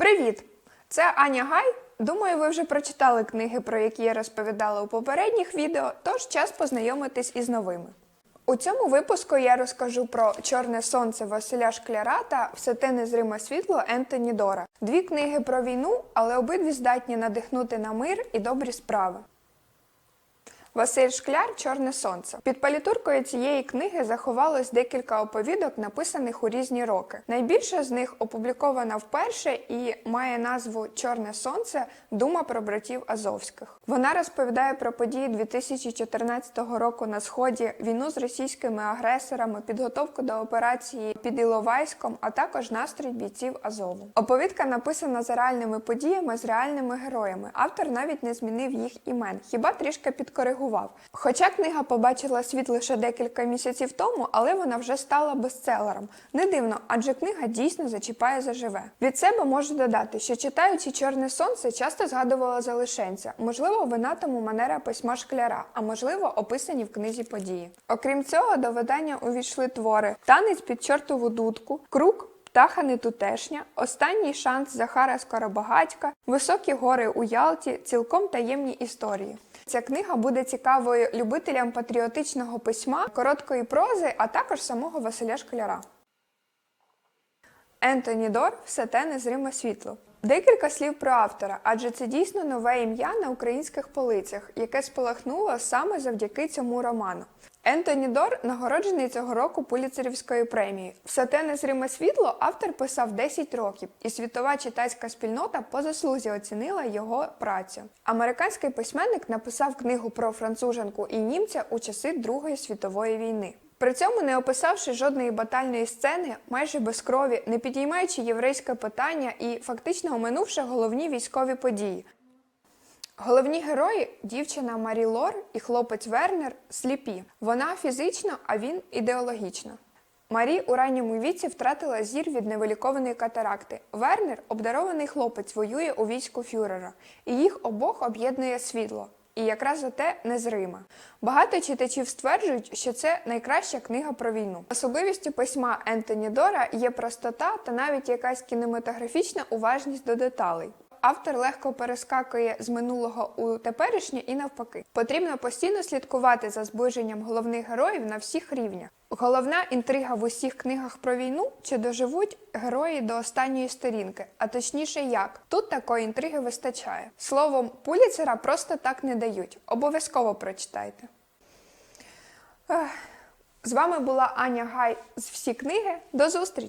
Привіт! Це Аня Гай. Думаю, ви вже прочитали книги, про які я розповідала у попередніх відео, тож час познайомитись із новими. У цьому випуску я розкажу про Чорне сонце Василя Шкляра та Все те незриме світло Ентоні Дора. Дві книги про війну, але обидві здатні надихнути на мир і добрі справи. Василь Шкляр Чорне сонце. Під палітуркою цієї книги заховалось декілька оповідок, написаних у різні роки. Найбільша з них опублікована вперше і має назву Чорне сонце Дума про братів Азовських. Вона розповідає про події 2014 року на сході, війну з російськими агресорами, підготовку до операції під Іловайськом, а також настрій бійців Азову. Оповідка написана за реальними подіями з реальними героями. Автор навіть не змінив їх імен, хіба трішки підкоригував. Хоча книга побачила світ лише декілька місяців тому, але вона вже стала бестселером. Не дивно, адже книга дійсно зачіпає заживе. Від себе можу додати, що читаючи Чорне сонце, часто згадувала за лишенця. Можливо, вина тому манера письма шкляра, а можливо, описані в книзі події. Окрім цього, до видання увійшли твори Танець під чортову дудку, Круг. Птаха не тутешня, останній шанс Захара Скоробагатька, Високі гори у Ялті, цілком таємні історії. Ця книга буде цікавою любителям патріотичного письма, короткої прози, а також самого Василя Школяра. Ентоні Дор все те незриме світло. Декілька слів про автора, адже це дійсно нове ім'я на українських полицях, яке спалахнуло саме завдяки цьому роману. Ентоні Дор нагороджений цього року Пуліцерівською премією. Все те незриме світло автор писав 10 років, і світова читацька спільнота по заслузі оцінила його працю. Американський письменник написав книгу про француженку і німця у часи Другої світової війни. При цьому не описавши жодної батальної сцени, майже без крові, не підіймаючи єврейське питання і фактично оминувши головні військові події. Головні герої дівчина Марі Лор і хлопець Вернер сліпі. Вона фізично, а він ідеологічно. Марі у ранньому віці втратила зір від невилікованої катаракти. Вернер, обдарований хлопець, воює у війську фюрера, і їх обох об'єднує світло. І якраз за те незриме. Багато читачів стверджують, що це найкраща книга про війну. Особливістю письма Ентоні Дора є простота та навіть якась кінематографічна уважність до деталей. Автор легко перескакує з минулого у теперішнє і навпаки. Потрібно постійно слідкувати за зближенням головних героїв на всіх рівнях. Головна інтрига в усіх книгах про війну чи доживуть герої до останньої сторінки, а точніше як. Тут такої інтриги вистачає. Словом, пуліцера просто так не дають. Обов'язково прочитайте. З вами була Аня Гай з всі книги. До зустрічі!